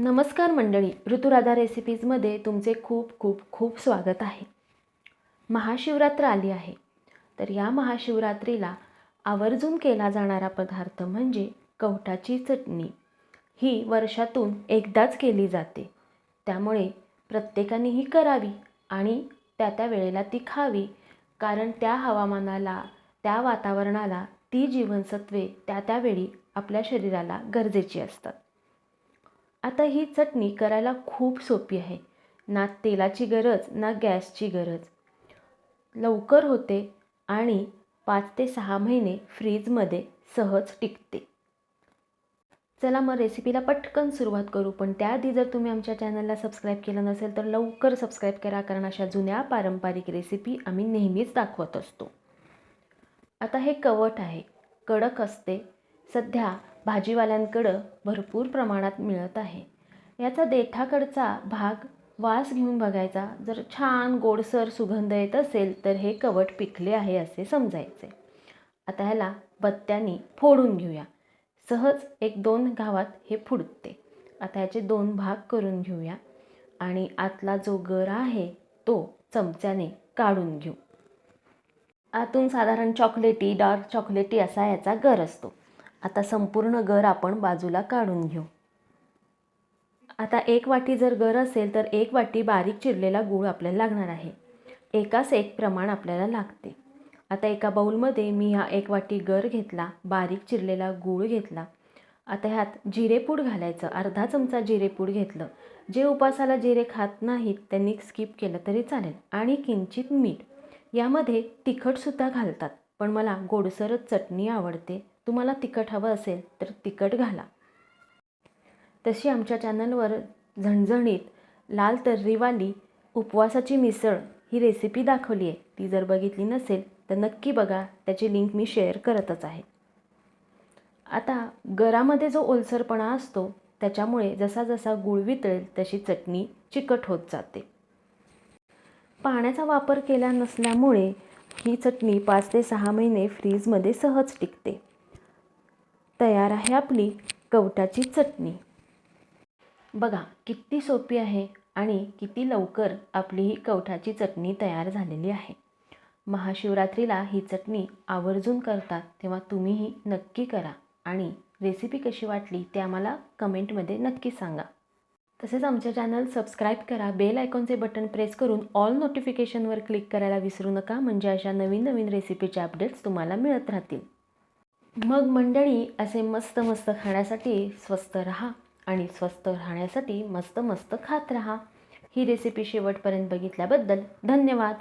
नमस्कार मंडळी ऋतुराधा रेसिपीजमध्ये तुमचे खूप खूप खूप स्वागत आहे. महाशिवरात्र आली आहे. तर या महाशिवरात्रीला आवर्जून केला जाणारा पदार्थ म्हणजे कवटाची चटणी. ही वर्षातून एकदाच केली जाते. त्यामुळे प्रत्येकाने ही करावी आणि त्या त्या वेळेला ती खावी कारण त्या हवामानाला त्या वातावरणाला ती जीवनसत्वे त्या त्यावेळी आपल्या शरीराला गरजेची असतात. आता ही चटणी करायला खूप सोपी आहे. ना तेलाची गरज ना गॅसची गरज. लवकर होते आणि पाच ते सहा महिने फ्रीजमध्ये सहज टिकते. चला मग रेसिपीला पटकन सुरुवात करू पण त्याआधी जर तुम्ही आमच्या चॅनलला सबस्क्राईब केलं नसेल तर लवकर सबस्क्राईब करा कारण अशा जुन्या पारंपरिक रेसिपी आम्ही नेहमीच दाखवत असतो. आता हे कवट आहे कडक असते. सध्या भाजीवाल्यांकडं भरपूर प्रमाणात मिळत आहे. याचा देठाकडचा भाग वास घेऊन बघायचा. जर छान गोडसर सुगंध येत असेल तर हे कवट पिकले आहे असे समजायचे. आता ह्याला बत्त्याने फोडून घेऊया. सहज एक दोन गावात हे फुडते. आता ह्याचे दोन भाग करून घेऊया. आणि आतला जो गर आहे तो चमच्याने काढून घेऊ. आतून साधारण चॉकलेटी डार्क चॉकलेटी असा याचा गर असतो. आता संपूर्ण गर आपण बाजूला काढून घेऊ. आता एक वाटी जर गर असेल तर एक वाटी बारीक चिरलेला गूळ आपल्याला लागणार आहे. एकाच एक प्रमाण आपल्याला लागते. आता एका बाऊलमध्ये मी हा एक वाटी गर घेतला बारीक चिरलेला गूळ घेतला. आता ह्यात जिरेपूड घालायचं अर्धा चमचा जिरेपूड घेतलं. जे उपासाला जिरे खात नाहीत त्यांनी स्किप केलं तरी चालेल. आणि किंचित मीठ. यामध्ये तिखटसुद्धा घालतात पण मला गोडसरच चटणी आवडते. तुम्हाला तिखट हवं असेल तर तिखट घाला. तशी आमच्या चॅनलवर झणझणीत लाल तर्रीवाली उपवासाची मिसळ ही रेसिपी दाखवली आहे ती जर बघितली नसेल तर नक्की बघा. त्याची लिंक मी शेअर करतच आहे. आता गरामध्ये जो ओलसरपणा असतो त्याच्यामुळे जसा जसा गुळ वितळेल तशी चटणी चिकट होत जाते. पाण्याचा वापर केला नसल्यामुळे ही चटणी पाच ते सहा महिने फ्रीजमध्ये सहज टिकते. तयार आहे आपली कवटाची चटणी. बघा किती सोपी आहे आणि किती लवकर आपली ही कवठाची चटणी तयार झालेली आहे. महाशिवरात्रीला ही चटणी आवर्जून करतात तेव्हा तुम्हीही नक्की करा आणि रेसिपी कशी वाटली ते आम्हाला कमेंटमध्ये नक्की सांगा. तसेच आमच्या चॅनल सबस्क्राईब करा बेल आयकॉनचे बटन प्रेस करून ऑल नोटिफिकेशनवर क्लिक करायला विसरू नका म्हणजे अशा नवीन नवीन रेसिपीचे अपडेट्स तुम्हाला मिळत राहतील. मग मंडळी असे मस्त मस्त खाण्यासाठी स्वस्त राहा आणि स्वस्त राहण्यासाठी मस्त मस्त खात राहा. ही रेसिपी शेवटपर्यंत बघितल्याबद्दल धन्यवाद.